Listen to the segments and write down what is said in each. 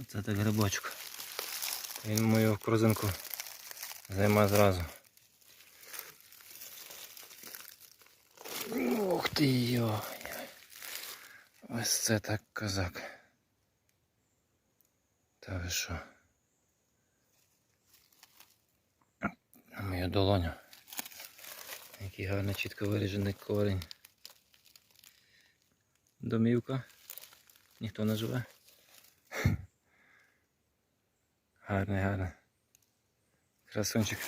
Оце так грибочок. Він мою корзинку займе зразу. Ух ти йо. Ось це так козак. Та ви що? На мою долоню. Який гарно чітко виріжений корінь. Домівка. Ніхто не живе. Гарний, гарний. Красунчик.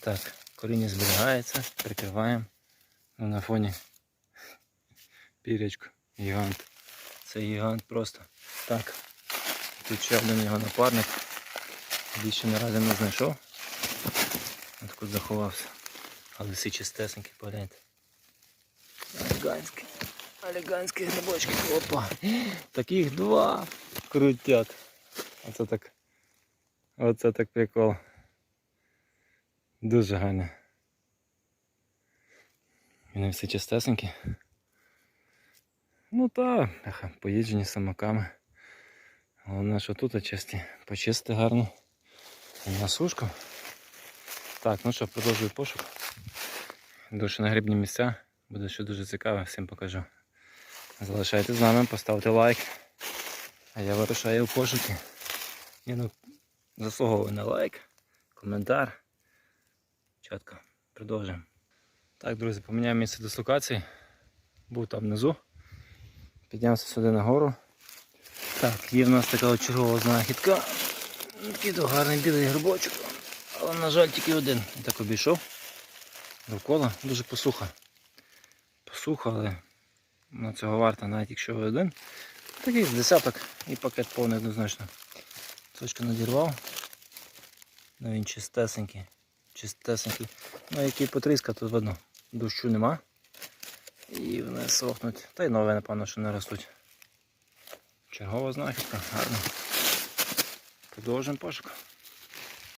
Так, коріння зберігається, прикриваємо. Ну, на фоні пірячку. Гігант. Це гігант просто. Так. Тут ще один його напарник. Більше наразі не знайшов. От тут заховався. Але всі чистесенькі, погляньте. Оліганський. Оліганські грибочки. Опа. Таких два. Крутят. Оце так. Оце так прикол. Дуже гарно. Вони всі чистесенькі. Ну та, поїджені самоками. Головне, що тут чисті. Почисти гарно. На сушку. Так, ну що, продовжую пошук. Дуже на грибні місця. Буде ще дуже цікаво, всім покажу. Залишайтесь з нами, поставте лайк. А я вирушаю в пошуки. Ні, ну, заслуговую на лайк, коментар. Чітко. Продовжуємо. Так, друзі, поміняємо місце дислокації. Був там внизу. Піднявся сюди нагору. Так, є в нас така чергова знахідка. Такий то гарний білий грибочок. Але, на жаль, тільки один. Я так обійшов. Довкола дуже посуха. Посуха, але на цього варто, навіть якщо один. Такий десяток і пакет повний однозначно. Точка надірвав. Ну він чистесенький. Чистесенький. Ну який потріска, тут видно. Дощу нема. І вони сохнуть. Та й нове, напевно, що не ростуть. Чергова знахідка, гарно. Продовжуємо пошук.